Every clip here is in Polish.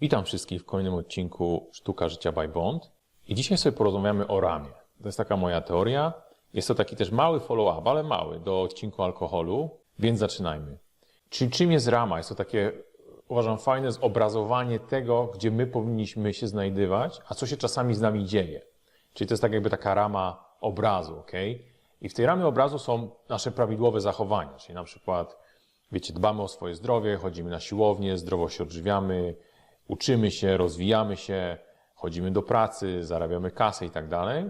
Witam wszystkich w kolejnym odcinku Sztuka Życia by Bond. I dzisiaj sobie porozmawiamy o ramie. To jest taka moja teoria. Jest to taki też mały follow-up, ale mały, do odcinku alkoholu, więc zaczynajmy. Czyli czym jest rama? Jest to takie, uważam, fajne zobrazowanie tego, gdzie my powinniśmy się znajdywać, a co się czasami z nami dzieje. Czyli to jest tak jakby taka rama obrazu, ok? I w tej ramie obrazu są nasze prawidłowe zachowania, czyli na przykład, wiecie, dbamy o swoje zdrowie, chodzimy na siłownię, zdrowo się odżywiamy, uczymy się, rozwijamy się, chodzimy do pracy, zarabiamy kasę i tak dalej.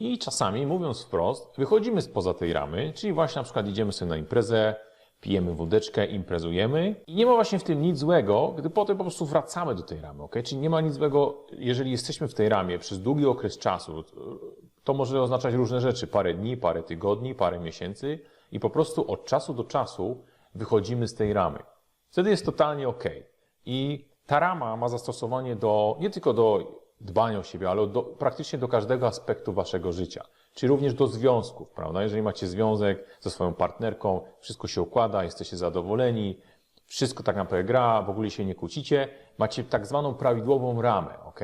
I czasami, mówiąc wprost, wychodzimy spoza tej ramy, czyli właśnie na przykład idziemy sobie na imprezę, pijemy wódeczkę, imprezujemy i nie ma właśnie w tym nic złego, gdy potem po prostu wracamy do tej ramy, ok? Czyli nie ma nic złego, jeżeli jesteśmy w tej ramie przez długi okres czasu, to może oznaczać różne rzeczy, parę dni, parę tygodni, parę miesięcy i po prostu od czasu do czasu wychodzimy z tej ramy. Wtedy jest totalnie ok. I ta rama ma zastosowanie do, nie tylko do dbania o siebie, ale do, praktycznie do każdego aspektu waszego życia. Czyli również do związków, prawda? Jeżeli macie związek ze swoją partnerką, wszystko się układa, jesteście zadowoleni, wszystko tak naprawdę gra, w ogóle się nie kłócicie, macie tak zwaną prawidłową ramę, ok?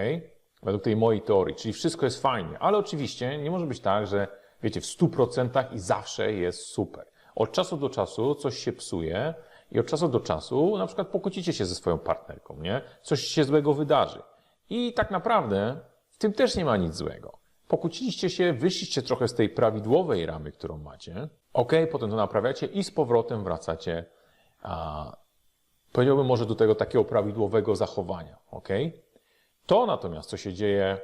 Według tej mojej teorii, czyli wszystko jest fajnie, ale oczywiście nie może być tak, że wiecie, w 100% i zawsze jest super. Od czasu do czasu coś się psuje i od czasu do czasu na przykład pokłócicie się ze swoją partnerką, nie? Coś się złego wydarzy. I tak naprawdę w tym też nie ma nic złego. Pokłóciliście się, wyszliście trochę z tej prawidłowej ramy, którą macie. Ok, potem to naprawiacie i z powrotem wracacie, a, powiedziałbym może do tego takiego prawidłowego zachowania. Ok? To natomiast, co się dzieje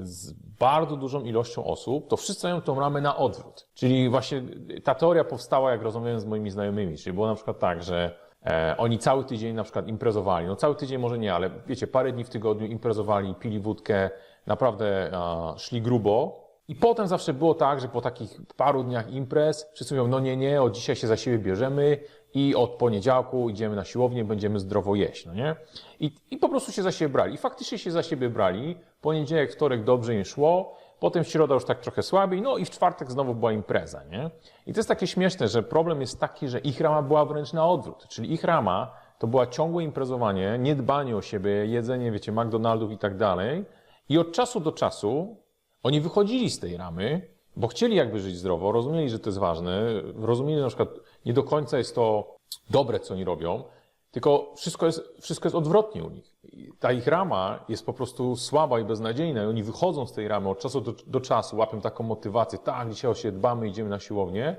z bardzo dużą ilością osób, to wszyscy mają tą ramę na odwrót. Czyli właśnie ta teoria powstała, jak rozmawiałem z moimi znajomymi. Czyli było na przykład tak, że e, oni cały tydzień na przykład imprezowali. No cały tydzień może nie, ale wiecie, parę dni w tygodniu imprezowali, pili wódkę, naprawdę a, szli grubo. I potem zawsze było tak, że po takich paru dniach imprez wszyscy mówią, no nie, nie, od dzisiaj się za siebie bierzemy i od poniedziałku idziemy na siłownię, będziemy zdrowo jeść, no nie? I, I po prostu się za siebie brali. I faktycznie się za siebie brali. Poniedziałek, wtorek dobrze im szło, potem w środa już tak trochę słabiej, no i w czwartek znowu była impreza, nie? I to jest takie śmieszne, że problem jest taki, że ich rama była wręcz na odwrót. Czyli ich rama to była ciągłe imprezowanie, niedbanie o siebie, jedzenie, wiecie, McDonaldów i tak dalej. I od czasu do czasu oni wychodzili z tej ramy, bo chcieli jakby żyć zdrowo, rozumieli, że to jest ważne, rozumieli na przykład, nie do końca jest to dobre, co oni robią, tylko wszystko jest, wszystko jest odwrotnie u nich. Ta ich rama jest po prostu słaba i beznadziejna i oni wychodzą z tej ramy od czasu do, do czasu, łapią taką motywację, tak, dzisiaj o siebie dbamy, idziemy na siłownię.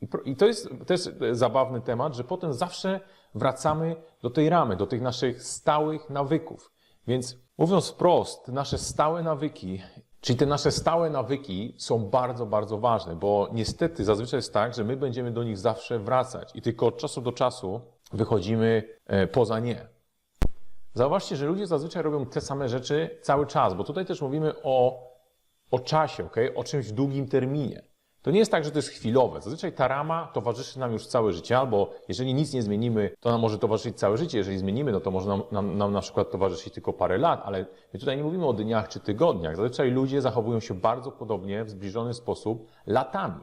I, I to jest też zabawny temat, że potem zawsze wracamy do tej ramy, do tych naszych stałych nawyków. Więc mówiąc wprost, nasze stałe nawyki Czyli te nasze stałe nawyki są bardzo, bardzo ważne, bo niestety zazwyczaj jest tak, że my będziemy do nich zawsze wracać i tylko od czasu do czasu wychodzimy poza nie. Zauważcie, że ludzie zazwyczaj robią te same rzeczy cały czas, bo tutaj też mówimy o, o czasie, okay? o czymś w długim terminie. To nie jest tak, że to jest chwilowe. Zazwyczaj ta rama towarzyszy nam już całe życie, albo jeżeli nic nie zmienimy, to nam może towarzyszyć całe życie. Jeżeli zmienimy, no to może nam, nam, nam na przykład towarzyszyć tylko parę lat, ale my tutaj nie mówimy o dniach czy tygodniach. Zazwyczaj ludzie zachowują się bardzo podobnie, w zbliżony sposób, latami.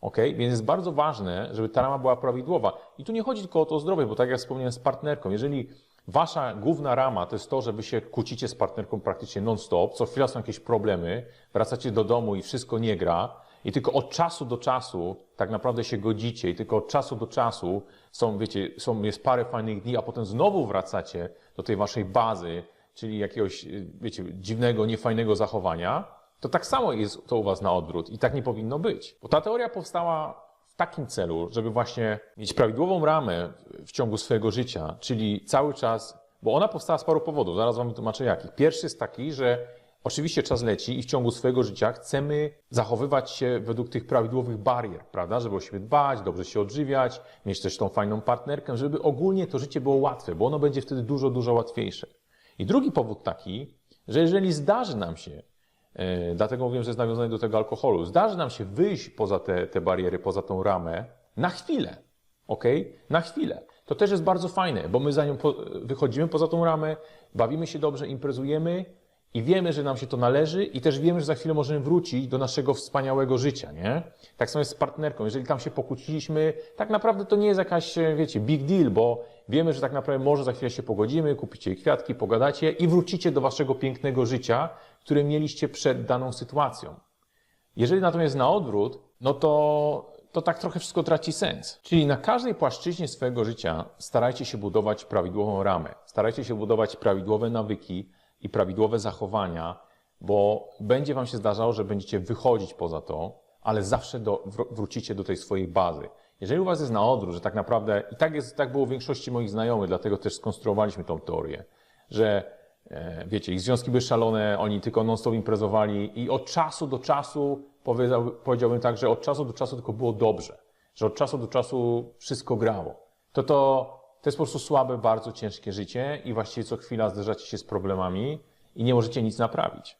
Ok? Więc jest bardzo ważne, żeby ta rama była prawidłowa. I tu nie chodzi tylko o to zdrowie, bo tak jak wspomniałem z partnerką, jeżeli wasza główna rama to jest to, że wy się kłócicie z partnerką praktycznie non-stop, co chwila są jakieś problemy, wracacie do domu i wszystko nie gra, i tylko od czasu do czasu tak naprawdę się godzicie i tylko od czasu do czasu są, wiecie, są, jest parę fajnych dni, a potem znowu wracacie do tej waszej bazy, czyli jakiegoś, wiecie, dziwnego, niefajnego zachowania, to tak samo jest to u was na odwrót i tak nie powinno być. Bo ta teoria powstała w takim celu, żeby właśnie mieć prawidłową ramę w ciągu swojego życia, czyli cały czas, bo ona powstała z paru powodów, zaraz wam wytłumaczę jakich. Pierwszy jest taki, że Oczywiście czas leci i w ciągu swojego życia chcemy zachowywać się według tych prawidłowych barier, prawda? Żeby o siebie dbać, dobrze się odżywiać, mieć też tą fajną partnerkę, żeby ogólnie to życie było łatwe, bo ono będzie wtedy dużo, dużo łatwiejsze. I drugi powód taki, że jeżeli zdarzy nam się, yy, dlatego mówię, że jest nawiązanie do tego alkoholu, zdarzy nam się wyjść poza te, te bariery, poza tą ramę, na chwilę, ok? Na chwilę. To też jest bardzo fajne, bo my za nią wychodzimy poza tą ramę, bawimy się dobrze, imprezujemy, i wiemy, że nam się to należy i też wiemy, że za chwilę możemy wrócić do naszego wspaniałego życia, nie? Tak samo jest z partnerką. Jeżeli tam się pokłóciliśmy, tak naprawdę to nie jest jakaś, e, wiecie, big deal, bo wiemy, że tak naprawdę może za chwilę się pogodzimy, kupicie kwiatki, pogadacie i wrócicie do waszego pięknego życia, które mieliście przed daną sytuacją. Jeżeli natomiast na odwrót, no to, to tak trochę wszystko traci sens. Czyli na każdej płaszczyźnie swojego życia starajcie się budować prawidłową ramę, starajcie się budować prawidłowe nawyki i prawidłowe zachowania, bo będzie Wam się zdarzało, że będziecie wychodzić poza to, ale zawsze do, wr- wrócicie do tej swojej bazy. Jeżeli u Was jest na odwrót, że tak naprawdę, i tak, jest, tak było u większości moich znajomych, dlatego też skonstruowaliśmy tą teorię, że E, wiecie, ich związki były szalone, oni tylko non-stop imprezowali i od czasu do czasu, powiedział, powiedziałbym tak, że od czasu do czasu tylko było dobrze, że od czasu do czasu wszystko grało. To to, to jest po prostu słabe, bardzo ciężkie życie i właściwie co chwila zderzacie się z problemami i nie możecie nic naprawić.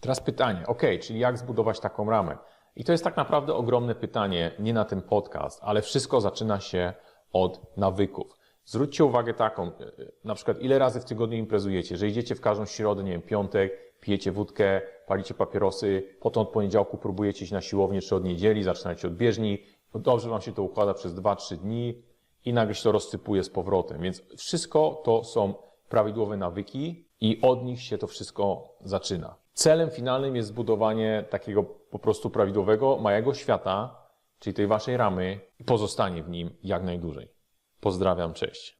Teraz pytanie, ok, czyli jak zbudować taką ramę? I to jest tak naprawdę ogromne pytanie, nie na ten podcast, ale wszystko zaczyna się od nawyków. Zwróćcie uwagę taką, e, na przykład ile razy w tygodniu imprezujecie, że idziecie w każdą środę, nie wiem, piątek, pijecie wódkę, palicie papierosy, potem od poniedziałku próbujecie iść na siłownię, czy od niedzieli, zaczynacie od bieżni, dobrze wam się to układa przez 2-3 dni i nagle się to rozsypuje z powrotem. Więc wszystko to są prawidłowe nawyki i od nich się to wszystko zaczyna. Celem finalnym jest zbudowanie takiego po prostu prawidłowego, małego świata, czyli tej waszej ramy i pozostanie w nim jak najdłużej. Pozdrawiam, cześć.